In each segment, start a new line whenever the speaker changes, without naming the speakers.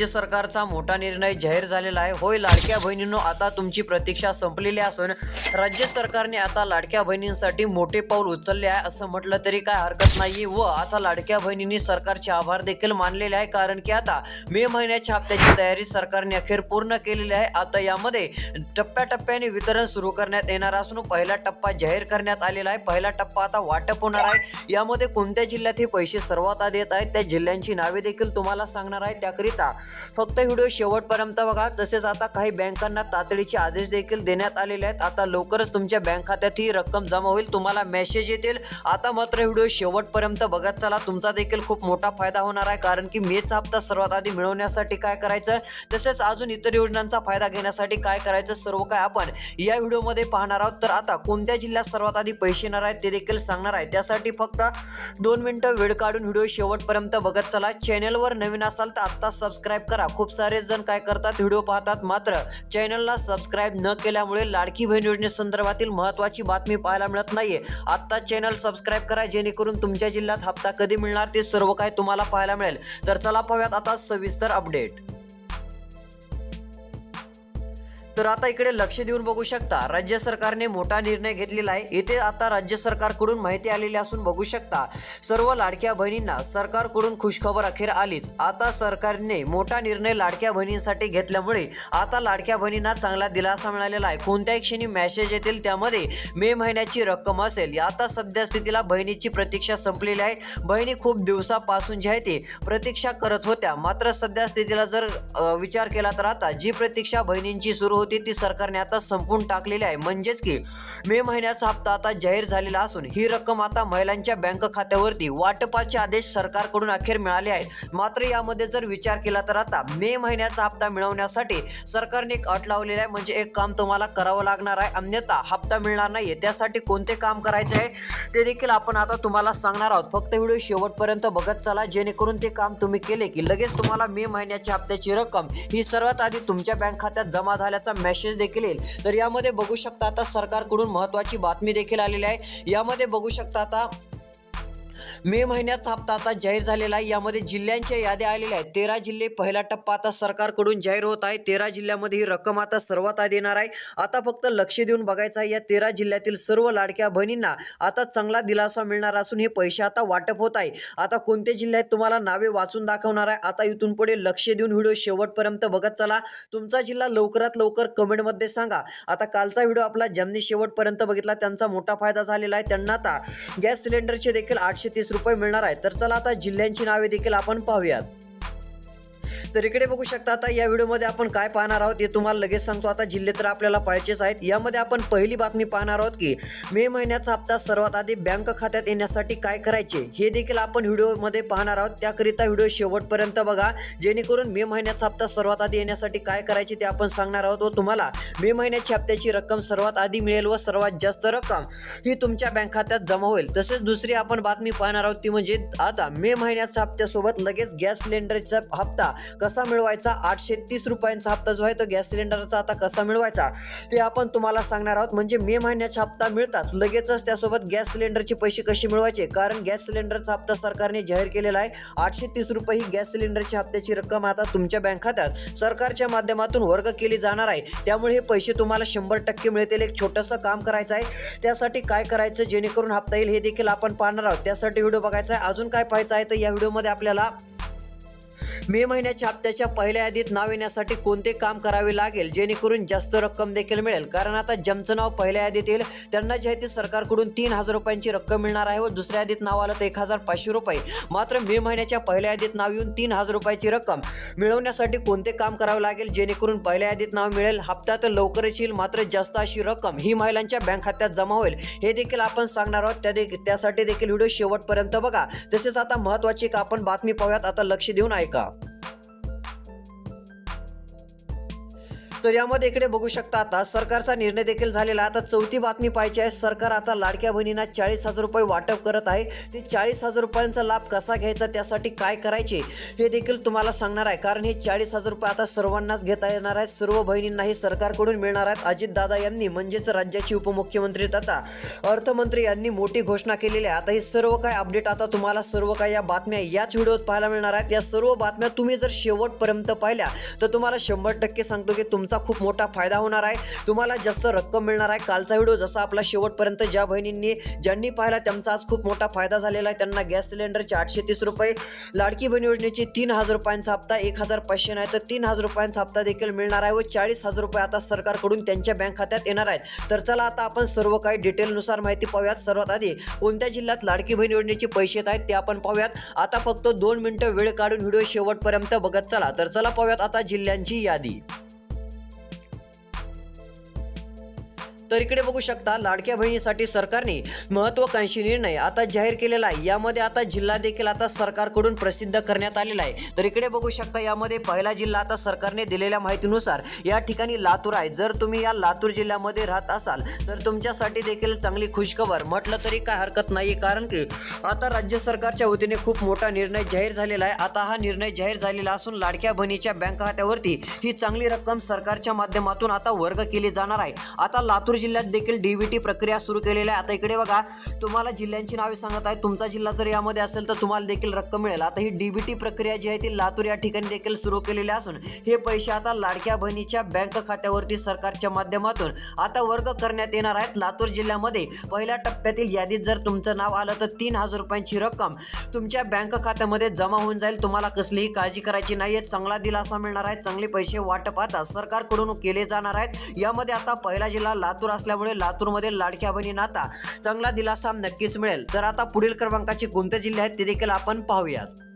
राज्य सरकारचा मोठा निर्णय जाहीर झालेला आहे. होय लाडक्या बहिणींनो आता तुमची प्रतीक्षा संपलेली असून राज्य सरकारने आता लाडक्या बहिणींसाठी मोठे पाऊल उचलले आहे असं म्हटलं तरी काय हरकत नाही व आता लाडक्या बहिणींनी सरकारचे आभार देखील मानलेले आहे. कारण की आता मे महिन्याच्या हप्त्याची तयारी सरकारने अखेर पूर्ण केलेली आहे. आता यामध्ये टप्प्याटप्प्याने वितरण सुरू करण्यात येणार असून पहिला टप्पा जाहीर करण्यात आलेला आहे. पहिला टप्पा आता वाटप होणार आहे. यामध्ये कोणत्या जिल्ह्यात हे पैसे सर्वात आधी येत आहेत त्या जिल्ह्यांची नावे देखील तुम्हाला सांगणार आहे. त्याकरिता फक्त व्हिडिओ शेवटपर्यंत बघा. तसेच आता काही बँकांना तातडीचे आदेश देखील देण्यात आलेले आहेत. आता लवकरच तुमच्या बँक खात्यात ही रक्कम जमा होईल. तुम्हाला मेसेज येतील. आता मात्र व्हिडिओ शेवटपर्यंत बघत चला. तुमचा देखील खूप मोठा फायदा होणार आहे. कारण की मेचा हप्ता सर्वात आधी मिळवण्यासाठी काय करायचं? तसेच अजून इतर योजनांचा फायदा घेण्यासाठी काय करायचं? सर्व काय आपण या व्हिडिओमध्ये पाहणार आहोत. तर आता कोणत्या जिल्ह्यात सर्वात आधी पैसे येणार आहेत ते देखील सांगणार आहे. त्यासाठी फक्त दोन मिनिटं वेळ काढून व्हिडिओ शेवटपर्यंत बघत चला. चॅनलवर नवीन असाल तर आत्ता सबस्क्राईब करा. खूप सारे जण काय करतात व्हिडिओ पाहतात मात्र चॅनलला सबस्क्राईब न केल्यामुळे लाडकी बहीण योजनेसंदर्भातील महत्त्वाची बातमी पाहायला मिळत नाहीये. आत्ता चॅनल सबस्क्राईब करा जेणेकरून तुमच्या जिल्ह्यात हप्ता कधी मिळणार ते सर्व काही तुम्हाला पाहायला मिळेल. तर चला पाहूयात आता सविस्तर अपडेट तर आता इकडे लक्ष देऊन बघू शकता राज्य सरकारने मोठा निर्णय घेतलेला आहे. इथे आता राज्य सरकारकडून माहिती आलेली असून बघू शकता सर्व लाडक्या बहिणींना सरकारकडून खुशखबर अखेर आलीच. आता सरकारने मोठा निर्णय लाडक्या बहिणींसाठी घेतल्यामुळे आता लाडक्या बहिणींना चांगला दिलासा मिळालेला आहे. कोणत्याही क्षणी मेसेज येतील त्यामध्ये मे महिन्याची रक्कम असेल. आता सध्या स्थितीला बहिणीची प्रतीक्षा संपलेली आहे. बहिणी खूप दिवसापासून जी आहे ती प्रतीक्षा करत होत्या. मात्र सध्या स्थितीला जर विचार केला तर आता जी प्रतीक्षा बहिणींची सुरू होती ती सरकारने आता संपून टाकलेली आहे. म्हणजेच की मे महिन्याचा हप्ता आता जाहीर झालेला असून ही रक्कम आता महिलांच्या बँक खात्यावरती वाटपाचे आदेश सरकारकडून अखेर मिळाले आहे. मात्र यामध्ये जर विचार केला तर आता मे महिन्याचा हप्ता मिळवण्यासाठी सरकारने एक अट लावलेला आहे. म्हणजे एक काम तुम्हाला करावं लागणार आहे. अन्यथा हप्ता मिळणार नाही त्यासाठी कोणते काम करायचे आहे ते देखील आपण आता तुम्हाला सांगणार आहोत. फक्त व्हिडिओ शेवटपर्यंत बघत चला. जेणेकरून ते काम तुम्ही केले की लगेच तुम्हाला मे महिन्याच्या हप्त्याची रक्कम ही सर्वात आधी तुमच्या बँक खात्यात जमा झाल्याचा मेसेज देखील येईल. तर यामध्ये बघू शकता आता सरकारकडून महत्त्वाची बातमी देखील आलेली आहे. यामध्ये बघू शकता आता मे महिन्याचा हप्ता आता जाहीर झालेला आहे. यामध्ये जिल्ह्यांच्या याद्या आलेल्या आहेत. तेरा जिल्हे पहिला टप्पा आता सरकारकडून जाहीर होत आहे तेरा जिल्ह्यामध्ये ही रक्कम आता सर्वात आधी येणार आहे. आता फक्त लक्ष देऊन बघायचं आहे. या तेरा जिल्ह्यातील सर्व लाडक्या बहिणींना आता चांगला दिलासा मिळणार असून हे पैसे आता वाटप होत आहे. आता कोणते जिल्ह्यात तुम्हाला नावे वाचून दाखवणार आहे. आता इथून पुढे लक्ष देऊन व्हिडिओ शेवटपर्यंत बघत चला. तुमचा जिल्हा लवकरात लवकर कमेंटमध्ये सांगा. आता कालचा व्हिडिओ आपला ज्यांनी शेवटपर्यंत बघितला त्यांचा मोठा फायदा झालेला आहे. त्यांना आता गॅस सिलेंडरचे देखील आठशे तीस रुपये मिळणार आहे. तर चला आता जिल्ह्यांची नावे देखील आपण पाहूयात. तर इकडे बघू शकता आता या व्हिडिओमध्ये आपण काय पाहणार आहोत हे तुम्हाला लगेच सांगतो. आता जिल्हे तर आपल्याला पाहिजेच आहेत. यामध्ये आपण पहिली बातमी पाहणार आहोत की मे महिन्याचा हप्ता सर्वात आधी बँक खात्यात येण्यासाठी काय करायचे हे देखील आपण व्हिडिओमध्ये पाहणार आहोत. त्याकरिता व्हिडिओ शेवटपर्यंत बघा. जेणेकरून मे महिन्याचा हप्ता सर्वात आधी येण्यासाठी काय करायचे ते आपण सांगणार आहोत व तुम्हाला मे महिन्याच्या हप्त्याची रक्कम सर्वात आधी मिळेल व सर्वात जास्त रक्कम ही तुमच्या बँक खात्यात जमा होईल. तसेच दुसरी आपण बातमी पाहणार आहोत ती म्हणजे आता मे महिन्याच्या हप्त्यासोबत लगेच गॅस सिलेंडरचा हप्ता कसा मिळवायचा? आठशे तीस रुपयांचा हप्ता जो आहे तो गॅस सिलेंडरचा आता कसा मिळवायचा? ते आपण तुम्हाला सांगणार आहोत. म्हणजे मे महिन्याचा हप्ता मिळताच लगेचच त्यासोबत गॅस सिलेंडरचे पैसे कसे मिळवायचे? कारण गॅस सिलेंडरचा हप्ता सरकारने जाहीर केलेला आहे. आठशे तीस रुपये ही गॅस सिलेंडरच्या हप्त्याची रक्कम आता तुमच्या बँक खात्यात सरकारच्या माध्यमातून वर्ग केली जाणार आहे. त्यामुळे हे पैसे तुम्हाला शंभर टक्के मिळतील. एक छोटंसं काम करायचं आहे. त्यासाठी काय करायचं? जेणेकरून हप्ता येईल हे देखील आपण पाहणार आहोत. त्यासाठी व्हिडिओ बघायचा आहे. अजून काय पाहायचं आहे? तर या व्हिडिओमध्ये आपल्याला मे महिन्याच्या हप्त्याच्या पहिल्या यादीत नाव येण्यासाठी कोणते काम करावे लागेल? जेणेकरून जास्त रक्कम देखील मिळेल. कारण आता ज्यांचं नाव पहिल्या यादीत येईल. त्यांना जे आहे ते सरकारकडून तीन हजार रुपयांची रक्कम मिळणार आहे व दुसऱ्या यादीत नाव आलं तर एक हजार पाचशे रुपये. मात्र मे महिन्याच्या पहिल्या यादीत नाव येऊन तीन हजार रुपयाची रक्कम मिळवण्यासाठी कोणते काम करावे लागेल? जेणेकरून पहिल्या यादीत नाव मिळेल. हप्ता तर लवकरच येईल मात्र जास्त अशी रक्कम ही महिलांच्या बँक खात्यात जमा होईल. हे देखील आपण सांगणार आहोत. त्या त्यासाठी देखील व्हिडिओ शेवटपर्यंत बघा. तसेच आता महत्त्वाची एक आपण बातमी पाहूयात. आता लक्ष देऊन ऐका. centavo. तर यामध्ये इकडे बघू शकता आता सरकारचा निर्णय देखील झालेला आता चौथी बातमी पाहिजे आहे सरकार आता लाडक्या बहिणींना चाळीस हजार रुपये वाटप करत आहे. ते चाळीस हजार रुपयांचा लाभ कसा घ्यायचा त्यासाठी काय करायचे हे देखील तुम्हाला सांगणार आहे. कारण हे चाळीस हजार रुपये आता सर्वांनाच घेता येणार आहेत. सर्व बहिणींनाही सरकारकडून मिळणार आहेत. अजितदादा यांनी म्हणजेच राज्याचे उपमुख्यमंत्री तथा अर्थमंत्री यांनी मोठी घोषणा केलेली आहे. आता हे सर्व काय अपडेट आता तुम्हाला सर्व काय या बातम्या याच व्हिडिओत पाहायला मिळणार आहेत. या सर्व बातम्या तुम्ही जर शेवटपर्यंत पाहिल्या तर तुम्हाला शंभर टक्के सांगतो की तुमचं खूप मोठा फायदा होणार आहे. तुम्हाला जास्त रक्कम मिळणार आहे. कालचा व्हिडिओ जसा आपला शेवटपर्यंत ज्या बहिणींनी ज्यांनी पाहिला त्यांचा आज खूप मोठा फायदा झालेला आहे. त्यांना गॅस सिलेंडरचे आठशे तीस रुपये लाडकी बहीण योजनेचे तीन हजार रुपयांचा हप्ता एक हजार पाचशे नाही तर तीन हजार रुपयांचा हप्ता देखील मिळणार आहे व चाळीस हजार रुपये आता सरकारकडून त्यांच्या बँक खात्यात येणार आहेत. तर चला आता आपण सर्व काही डिटेलनुसार माहिती पाहूयात. सर्वात आधी कोणत्या जिल्ह्यात लाडकी बहीण योजनेचे पैसे येत आहेत ते आपण पाहूयात. आता फक्त दोन मिनिटं वेळ काढून व्हिडिओ शेवटपर्यंत बघत चला. तर चला पाहूयात आता जिल्ह्यांची यादी. तर इकडे बघू शकता लाडक्या बहिणीसाठी सरकारने महत्वाकांक्षी निर्णय आता जाहीर केलेला आहे. यामध्ये आता जिल्हा देखील आता सरकारकडून प्रसिद्ध करण्यात आलेला आहे. तर इकडे बघू शकता यामध्ये पहिला जिल्हा आता सरकारने दिलेल्या माहितीनुसार या ठिकाणी लातूर आहे. जर तुम्ही या लातूर जिल्ह्यामध्ये राहत असाल तर तुमच्यासाठी देखील चांगली खुशखबर. म्हटलं तरी काय हरकत नाही कारण की आता राज्य सरकारच्या वतीने खूप मोठा निर्णय जाहीर झालेला आहे. आता हा निर्णय जाहीर झालेला असून लाडक्या बहिणीच्या बँक खात्यावरती ही चांगली रक्कम सरकारच्या माध्यमातून आता वर्ग केली जाणार आहे. आता लातूर जिल्ह्यात देखील डीबीटी प्रक्रिया सुरू केलेली आहे. आता इकडे बघा तुम्हाला जिल्ह्यांची नावे सांगत आहे. तुमचा जिल्हा जर यामध्ये असेल तर तुम्हाला देखील रक्कम मिळेल. आता ही डीबीटी प्रक्रिया जी आहे ती लातूर या ठिकाणी देखील सुरू केलेली असून हे पैसे आता लाडक्या बहिणीच्या बँक खात्यावरती सरकारच्या माध्यमातून आता वर्ग करण्यात येणार आहेत. लातूर जिल्ह्यामध्ये पहिल्या टप्प्यातील यादीत जर तुमचं नाव आलं तर तीन हजार रुपयांची रक्कम तुमच्या बँक खात्यामध्ये जमा होऊन जाईल. तुम्हाला कसलीही काळजी करायची नाही आहे चांगला दिलासा मिळणार आहे. चांगले पैसे वाटप आता सरकारकडून केले जाणार आहेत. यामध्ये आता पहिला जिल्हा लातूर असल्यामुळे लातूरमध्ये लाडक्या बहिणींना आता चांगला दिलासा नक्कीच मिळेल. तर आता पुढील क्रमांकाचे कोणते जिल्हे आहेत ते देखील आपण पाहूयात.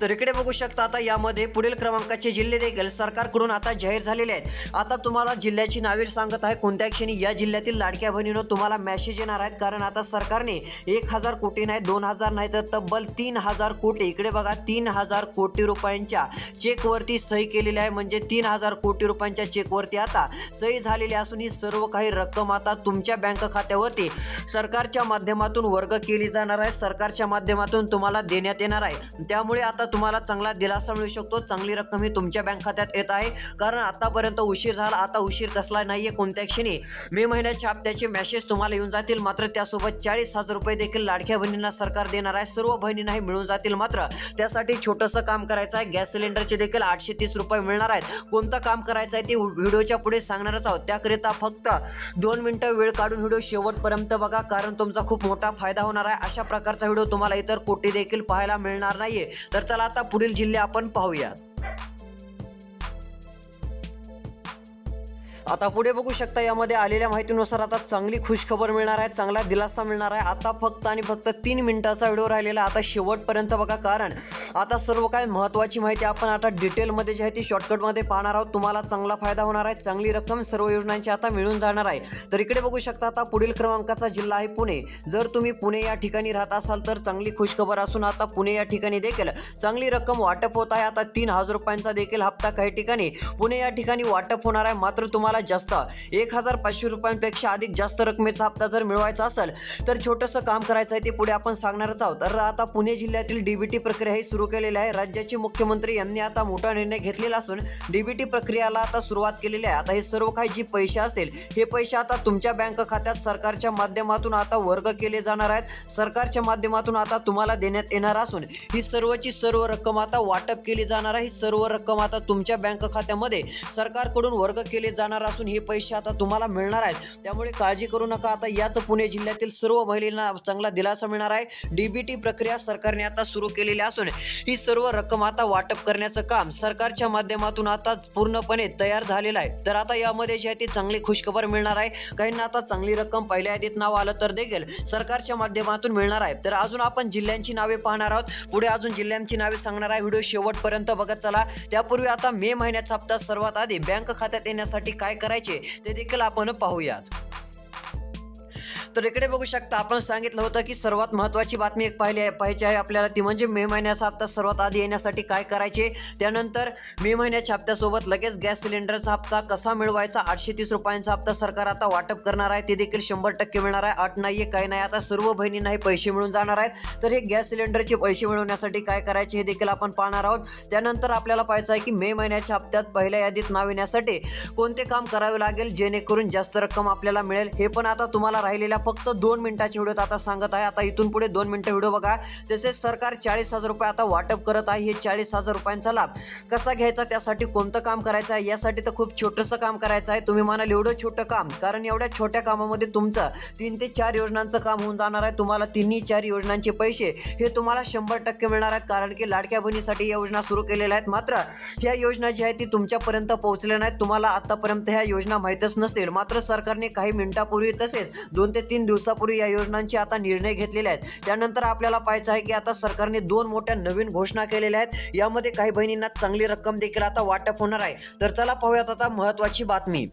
तर इकडे बघू शकता आता यामध्ये पुढील क्रमांकाचे जिल्हे देखील सरकारकडून आता जाहीर झालेले आहेत. आता तुम्हाला जिल्ह्याची नावे सांगत आहे. कोणत्या क्षणी या जिल्ह्यातील लाडक्या बहिणीनं तुम्हाला मेसेज येणार आहेत. कारण आता सरकारने एक हजार कोटी नाही दोन हजार नाही तर तब्बल तीन हजार कोटी इकडे बघा तीन हजार कोटी रुपयांच्या चेकवरती सही केलेली आहे. म्हणजे तीन हजार कोटी रुपयांच्या चेकवरती आता सही झालेली असून ही सर्व काही रक्कम आता तुमच्या बँक खात्यावरती सरकारच्या माध्यमातून वर्ग केली जाणार आहे. सरकारच्या माध्यमातून तुम्हाला देण्यात येणार आहे. त्यामुळे आता तुम्हाला चांगला दिलासा मिळू शकतो. चांगली रक्कम ही तुमच्या बँक खात्यात येत आहे. कारण आतापर्यंत उशीर झाला आता उशीर कसला नाहीये कोणत्या क्षणी. मे महिन्याच्या हप्त्याचे मेसेज तुम्हाला येऊन जातील. मात्र त्यासोबत चाळीस हजार रुपये देखील लाडक्या बहिणींना सरकार देणार आहे. सर्व बहिणींनाही मिळून जातील मात्र त्यासाठी छोटंसं काम करायचं आहे. गॅस सिलेंडरचे देखील आठशे तीस रुपये मिळणार आहेत. कोणतं काम करायचं आहे ते व्हिडिओच्या पुढे सांगणारच आहोत. त्याकरिता फक्त दोन मिनटं वेळ काढून व्हिडिओ शेवटपर्यंत बघा. कारण तुमचा खूप मोठा फायदा होणार आहे. अशा प्रकारचा व्हिडिओ तुम्हाला इतर कोटी देखील पाहायला मिळणार नाहीये. तर चला आता पुढील जिल्हे आपण पाहूयात. आता पुढे बघू शकता यामध्ये आलेल्या माहितीनुसार आता चांगली खुशखबर मिळणार आहे चांगला दिलासा मिळणार आहे. आता फक्त आणि फक्त तीन मिनिटाचा व्हिडिओ राहिलेला आहे. आता शेवटपर्यंत बघा कारण आता सर्व काय महत्त्वाची माहिती आपण आता डिटेलमध्ये जी आहे ती शॉर्टकटमध्ये पाहणार आहोत. तुम्हाला चांगला फायदा होणार आहे. चांगली रक्कम सर्व योजनांची आता मिळून जाणार आहे. तर इकडे बघू शकता आता पुढील क्रमांकाचा जिल्हा आहे पुणे. जर तुम्ही पुणे या ठिकाणी राहत असाल तर चांगली खुशखबर असून आता पुणे या ठिकाणी देखील चांगली रक्कम वाटप होत आहे. आता तीन हजार रुपयांचा देखील हप्ता काही ठिकाणी पुणे या ठिकाणी वाटप होणार आहे. मात्र तुम्हाला जास्त. एक हजार पाचशे रुपयांपेक्षा अधिक जास्त रकमेचा हप्ता जर मिळवायचा असेल तर छोटंसं काम करायचं आहे ते पुढे आपण सांगणारच आहोत. तर आता पुणे जिल्ह्यातील डीबीटी प्रक्रिया ही सुरू केलेली आहे. राज्याचे मुख्यमंत्री यांनी आता मोठा निर्णय घेतलेला असून डीबीटी प्रक्रियाला आता सुरुवात केलेली आहे. आता हे सर्व काही जे पैसे असतील हे पैसे आता तुमच्या बँक खात्यात सरकारच्या माध्यमातून आता वर्ग केले जाणार आहेत. सरकारच्या माध्यमातून आता तुम्हाला देण्यात येणार असून ही सर्वची सर्व रक्कम आता वाटप केली जाणार आहे. ही सर्व रक्कम आता तुमच्या बँक खात्यामध्ये सरकारकडून वर्ग केले जाणार असून हे पैसे आता तुम्हाला मिळणार आहेत. त्यामुळे काळजी करू नका. आता याच पुणे जिल्ह्यातील सर्व महिलांना चांगला दिलासा मिळणार आहे. डीबीटी प्रक्रिया सरकारने आता सुरू केलेली असून ही सर्व रक्कम आता वाटप करण्याचं काम सरकारच्या माध्यमातून आता पूर्णपणे तयार झालेलं आहे. तर आता यामध्ये जे आहे ती चांगली खुशखबर मिळणार आहे. काहींना आता चांगली रक्कम पहिल्या यादीत नाव आलं तर देखील सरकारच्या माध्यमातून मिळणार आहे. तर अजून आपण जिल्ह्यांची नावे पाहणार आहोत. पुढे अजून जिल्ह्यांची नावे सांगणार आहे. व्हिडिओ शेवटपर्यंत बघत चला. त्यापूर्वी आता मे महिन्याचा हप्ता सर्वात आधी बँक खात्यात येण्यासाठी काय करायचे ते देखील आपण पाहूयात. तर इकडे बघू शकता आपण सांगितलं होतं की सर्वात महत्त्वाची बातमी एक पाहिली आहे पाहिजे आहे आपल्याला ती म्हणजे मे महिन्याचा हप्ता सर्वात आधी येण्यासाठी काय करायचे? त्यानंतर मे महिन्याच्या हप्त्यासोबत लगेच गॅस सिलेंडरचा हप्ता कसा मिळवायचा? आठशे तीस रुपयांचा हप्ता सरकार आता वाटप करणार आहे ते देखील शंभर टक्के मिळणार आहे. आठ नाही आहे काही नाही आता सर्व बहिणींनाही पैसे मिळून जाणार आहेत. तर हे गॅस सिलेंडरचे पैसे मिळवण्यासाठी काय करायचे हे देखील आपण पाहणार आहोत. त्यानंतर आपल्याला पाहायचं आहे की मे महिन्याच्या हप्त्यात पहिल्या यादीत नाव येण्यासाठी कोणते काम करावे लागेल? जेणेकरून जास्त रक्कम आपल्याला मिळेल? हे पण आता तुम्हाला राहिलेल्या फक्त दोन मिनिटाच्या व्हिडिओत आता सांगत आहे. आता इथून पुढे दोन मिनिटं व्हिडिओ बघा. तसेच सरकार चाळीस हजार रुपये आता वाटप करत आहे हे चाळीस हजार रुपयांचा लाभ. कसा घ्यायचा? त्यासाठी कोणतं काम करायचं आहे? यासाठी तर खूप छोटंसं काम करायचं आहे. तुम्ही म्हणाल एवढं छोटं काम. कारण एवढ्या छोट्या कामामध्ये तुमचं तीन ते चार योजनांचं काम होऊन जाणार आहे. तुम्हाला तिन्ही चार योजनांचे पैसे हे तुम्हाला शंभर टक्के मिळणार आहेत. कारण की लाडक्या बहिणीसाठी या योजना सुरू केलेल्या आहेत. मात्र ह्या योजना जी आहे ती तुमच्यापर्यंत पोहोचल्या नाहीत. तुम्हाला आतापर्यंत ह्या योजना माहीतच नसतील. मात्र सरकारने काही मिनिटापूर्वी तसेच दोन ते तीन दिवसापूर्वी या योजनांचे आता निर्णय घेतलेले आहेत. त्यानंतर आपल्याला पाहायचं आहे की आता सरकारने दोन मोठ्या नवीन घोषणा केलेल्या आहेत. यामध्ये काही बहिणींना चांगली रक्कम देखील आता वाटप होणार आहे. तर चला पाहूयात आता महत्त्वाची बातमी.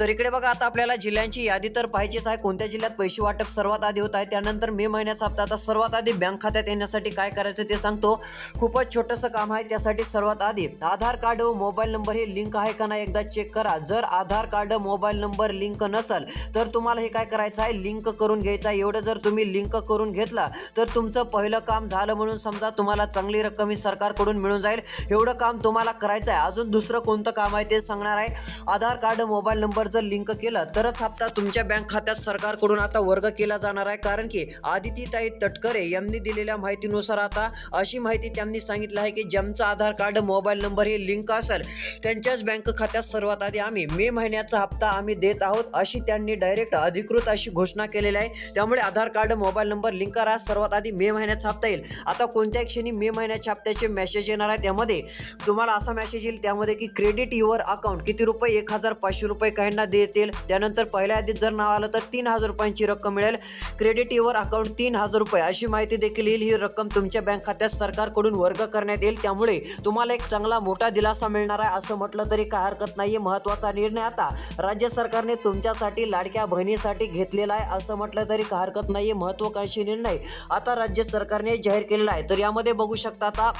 तर इकडे बघा आता आपल्याला जिल्ह्यांची यादी तर पाहिजेच आहे. कोणत्या जिल्ह्यात पैसे वाटप सर्वात आधी होत आहे? त्यानंतर मे महिन्याचा हप्ता. आता सर्वात आधी बँक खात्यात येण्यासाठी काय करायचं ते सांगतो. खूपच छोटंसं काम आहे. त्यासाठी सर्वात आधी आधार कार्ड व मोबाईल नंबर हे लिंक आहे का नाही एकदा चेक करा. जर Aadhaar card mobile number link नसेल तर तुम्हाला हे काय करायचं आहे? लिंक करून घ्यायचं आहे. एवढं जर तुम्ही लिंक करून घेतला तर तुमचं पहिलं काम झालं म्हणून समजा तुम्हाला चांगली रक्कम ही सरकारकडून मिळून जाईल. एवढं काम तुम्हाला करायचं आहे. अजून दुसरं कोणतं काम आहे ते सांगणार आहे. आधार कार्ड मोबाईल नंबर जर लिंक केलं तरच हप्ता तुमच्या बँक खात्यात सरकारकडून आता वर्ग केला जाणार आहे. कारण की आदितीताई तटकरे यांनी दिलेल्या माहितीनुसार आता अशी माहिती त्यांनी सांगितलं आहे की ज्यांचं आधार कार्ड मोबाईल नंबर हे लिंक असेल त्यांच्याच बँक खात्यात सर्वात आधी आम्ही मे महिन्याचा हप्ता आम्ही देत आहोत अशी त्यांनी डायरेक्ट अधिकृत अशी घोषणा केलेली आहे. त्यामुळे Aadhaar card mobile number link करा सर्वात आधी मे महिन्याचा हप्ता येईल. आता कोणत्या क्षणी मे महिन्याच्या हप्त्याचे मेसेज येणार आहे त्यामध्ये तुम्हाला असा मेसेज येईल त्यामध्ये की क्रेडिट युअर अकाउंट किती रुपये? एक हजार पाचशे रुपये रुपयांना देतील. त्यानंतर पहिल्या यादीत जर नाव आलं तर तीन हजार रुपयांची रक्कम मिळेल. क्रेडिट युअर अकाउंट तीन हजार रुपये. अशी माहिती देखील येईल. ही रक्कम तुमच्या बँक खात्यात सरकारकडून वर्ग करण्यात येईल. त्यामुळे तुम्हाला एक चांगला मोठा दिलासा मिळणार आहे असं म्हटलं तरी काय हरकत नाही महत्त्वाचा निर्णय आता राज्य सरकारने तुमच्यासाठी लाडक्या बहिणीसाठी घेतलेला आहे असं म्हटलं तरी काय हरकत नाही महत्त्वाकांक्षी निर्णय आता राज्य सरकारने जाहीर केलेला आहे. तर यामध्ये बघू शकता आता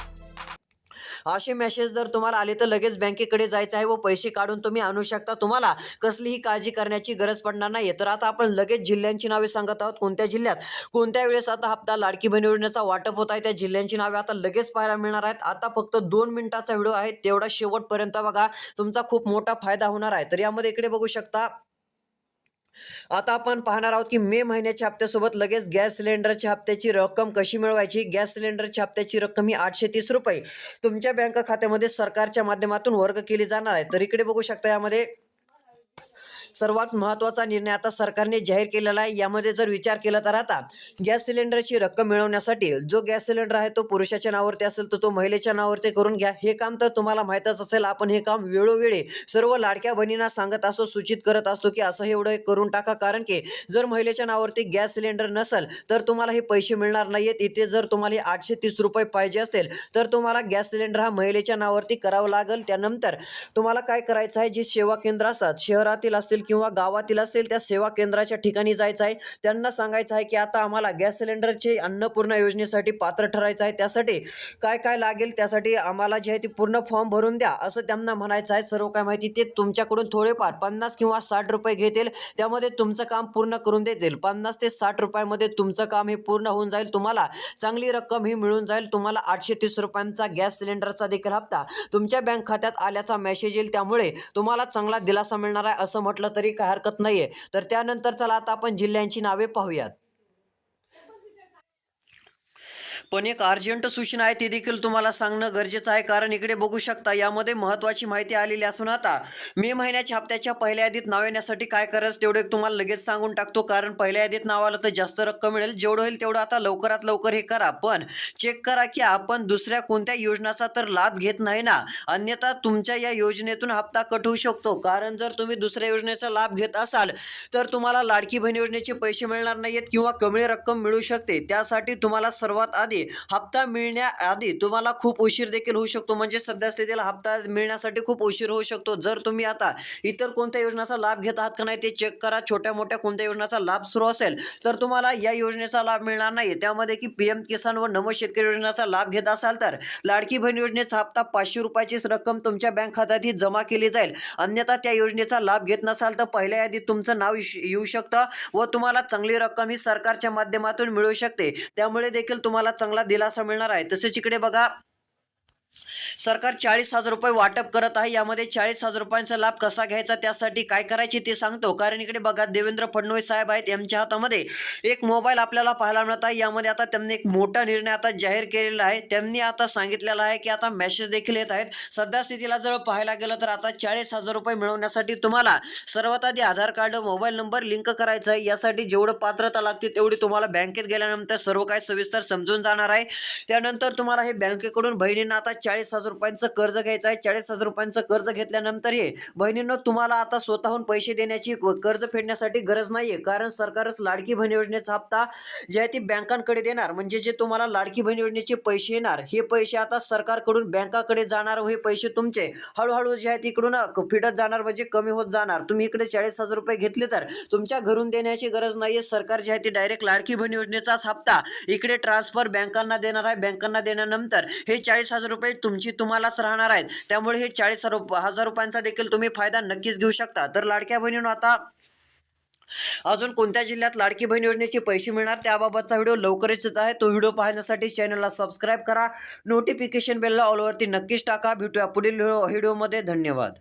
असे मेसेज जर तुम्हाला आले तर लगेच बँकेकडे जायचं आहे व पैसे काढून तुम्ही आणू शकता. तुम्हाला कसलीही काळजी करण्याची गरज पडणार नाही तर आता आपण लगेच जिल्ह्यांची नावे सांगत आहोत. कोणत्या जिल्ह्यात? कोणत्या वेळेस आता हप्ता लाडकी बहीण योजनेचा वाटप होत आहे? त्या जिल्ह्यांची नावे आता लगेच पाहायला मिळणार आहेत. आता फक्त दोन मिनिटाचा व्हिडिओ आहे. तेवढा शेवटपर्यंत बघा. तुमचा खूप मोठा फायदा होणार आहे. तर यामध्ये इकडे बघू शकता. आता आपण पाहणार आहोत की मे महिन्याच्या हप्त्यासोबत लगेच गॅस सिलेंडरच्या हप्त्याची रक्कम कशी मिळवायची? गॅस सिलेंडरच्या हप्त्याची रक्कम ही आठशे तीस रुपये. तुमच्या बँक खात्यामध्ये सरकारच्या माध्यमातून वर्ग केली जाणार आहे. तर इकडे बघू शकता यामध्ये सर्वात महत्त्वाचा निर्णय आता सरकारने जाहीर केलेला आहे. यामध्ये जर विचार केला तर आता गॅस सिलेंडरची रक्कम मिळवण्यासाठी जो गॅस सिलेंडर आहे तो पुरुषाच्या नावावरती असेल तर तो महिलेच्या नावावरती करून घ्या. हे काम तर तुम्हाला माहीतच असेल. आपण हे काम वेळोवेळी सर्व लाडक्या बहिणींना सांगत असतो सूचित करत असतो की असं एवढं करून टाका. कारण की जर महिलेच्या नावावरती गॅस सिलेंडर नसेल तर तुम्हाला हे पैसे मिळणार नाहीयेत. इथे जर तुम्हाला आठशे तीस रुपये पाहिजे असेल तर तुम्हाला गॅस सिलेंडर हा महिलेच्या नावावरती करावं लागेल. त्यानंतर तुम्हाला काय करायचं आहे? जे सेवा केंद्र असतात शहरातील असतील किंवा गावातील असतील त्या सेवा केंद्राच्या ठिकाणी जायचं आहे. त्यांना सांगायचं आहे की आता आम्हाला गॅस सिलेंडरचे अन्नपूर्णा योजनेसाठी पात्र ठरायचं आहे. त्यासाठी काय काय लागेल त्यासाठी आम्हाला जे आहे ती पूर्ण फॉर्म भरून द्या असं त्यांना म्हणायचं आहे. सर्व काय माहिती ते तुमच्याकडून थोडेफार पन्नास किंवा साठ रुपये घेतील. त्यामध्ये तुमचं काम पूर्ण करून देतील. पन्नास ते साठ रुपयामध्ये तुमचं काम हे पूर्ण होऊन जाईल. तुम्हाला चांगली रक्कम ही मिळून जाईल. तुम्हाला आठशे तीस रुपयांचा गॅस सिलेंडरचा देखील हप्ता तुमच्या बँक खात्यात आल्याचा मेसेज येईल. त्यामुळे तुम्हाला चांगला दिलासा मिळणार आहे असं म्हटलं तरी काय हरकत नाहीये. तर त्यानंतर चला आता आपण जिल्ह्यांची नावे पाहूयात. पण एक अर्जंट सूचना आहे ती देखील तुम्हाला सांगणं गरजेचं आहे कारण इकडे बघू शकता यामध्ये महत्त्वाची माहिती आलेली असून आता मे महिन्याच्या हप्त्याच्या पहिल्या यादीत नाव येण्यासाठी काय करायचं तेवढं तुम्हाला लगेच सांगून टाकतो कारण पहिल्या यादीत नाव आलं तर जास्त रक्कम मिळेल जेवढं होईल तेवढं आता लवकरात लवकर हे करा पण चेक करा की आपण दुसऱ्या कोणत्या योजनाचा तर लाभ घेत नाही ना अन्यथा तुमच्या या योजनेतून हप्ता कट होऊ शकतो कारण जर तुम्ही दुसऱ्या योजनेचा लाभ घेत असाल तर तुम्हाला लाडकी बहीण योजनेचे पैसे मिळणार नाहीत किंवा कमी रक्कम मिळू शकते त्यासाठी तुम्हाला सर्वात आधी की हप्ता मिळण्याआधी तुम्हाला खूप उशीर देखील होऊ शकतो. म्हणजे सध्या स्थितीला हप्ता मिळण्यासाठी खूप उशीर होऊ शकतो. जर तुम्ही आता इतर कोणत्या योजनेचा लाभ घेत आहात का नाही ते चेक करा. छोट्या मोठ्या कोणत्या योजनेचा लाभ सुरू असेल तर तुम्हाला या योजनेचा लाभ मिळणार नाही. त्यामध्ये की पीएम किसान व नमो शेतकरी योजनेचा लाभ घेत असाल तर लाडकी बहीण योजनेचा हप्ता पाचशे रुपयाचीच रक्कम तुमच्या बँक खात्यात ही जमा केली जाईल. अन्यथा त्या योजनेचा लाभ घेत नसाल तर पहिल्या यादीत तुमचं नाव येऊ- शकतं व तुम्हाला चांगली रक्कम ही सरकारच्या माध्यमातून मिळू शकते. त्यामुळे देखील तुम्हाला चांगली दिलासा मिळणार आहे. तसेच इकडे बघा सरकार चाळीस हजार रुपये वाटप करत आहे. यामध्ये चाळीस हजार रुपयांचा लाभ कसा घ्यायचा त्यासाठी काय करायचे ते सांगतो. कारण इकडे बघा देवेंद्र फडणवीस साहेब आहेत. यांच्या हातामध्ये एक मोबाईल आपल्याला पाहायला मिळत आहे. यामध्ये आता त्यांनी एक मोठा निर्णय आता जाहीर केलेला आहे. त्यांनी आता सांगितलेला आहे की आता मेसेज देखील येत आहेत. सध्या स्थितीला जर पाहायला गेलं तर आता चाळीस हजार रुपये मिळवण्यासाठी तुम्हाला सर्वात आधी Aadhaar card mobile number link करायचा आहे. यासाठी जेवढं पात्रता लागते तेवढी तुम्हाला बँकेत गेल्यानंतर सर्व काही सविस्तर समजून जाणार आहे. त्यानंतर तुम्हाला हे बँकेकडून बहिणींना आता चाळीस हजार रुपयांचं कर्ज घ्यायचं आहे. चाळीस हजार रुपयांचं कर्ज घेतल्यानंतर हे बहिणींनो तुम्हाला आता स्वतःहून पैसे देण्याची कर्ज फेडण्यासाठी गरज नाहीये. कारण सरकारच लाडकी बहीण योजनेचा हप्ता जे आहे ती बँकांकडे देणार. म्हणजे जे तुम्हाला लाडकी बहीण योजनेचे पैसे येणार हे पैसे आता सरकारकडून बँकाकडे जाणार हो, हे पैसे तुमचे. हळूहळू जे आहे तिकडून फिटत जाणार म्हणजे कमी होत जाणार. तुम्ही इकडे चाळीस हजार रुपये घेतले तर तुमच्या घरून देण्याची गरज नाहीये. सरकार जे आहे ते डायरेक्ट लाडकी बहीण योजनेचाच हप्ता इकडे ट्रान्सफर बँकांना देणार आहे. बँकांना देण्यानंतर हे चाळीस हजार रुपये तुमची तुम्हालाच राहणार आहेत. त्यामुळे हे चाळीस हजार रुपयांचा देखील तुम्ही फायदा नक्कीच घेऊ शकता. तर लाडक्या बहिणीनं आता अजून कोणत्या जिल्ह्यात लाडकी बहीण योजनेचे पैसे मिळणार त्याबाबतचा व्हिडिओ लवकरच येत आहे. तो व्हिडिओ पाहण्यासाठी चॅनलला सबस्क्राईब करा. नोटिफिकेशन बेलला ऑलवरती नक्कीच टाका. भेटूया पुढील व्हिडिओमध्ये. धन्यवाद.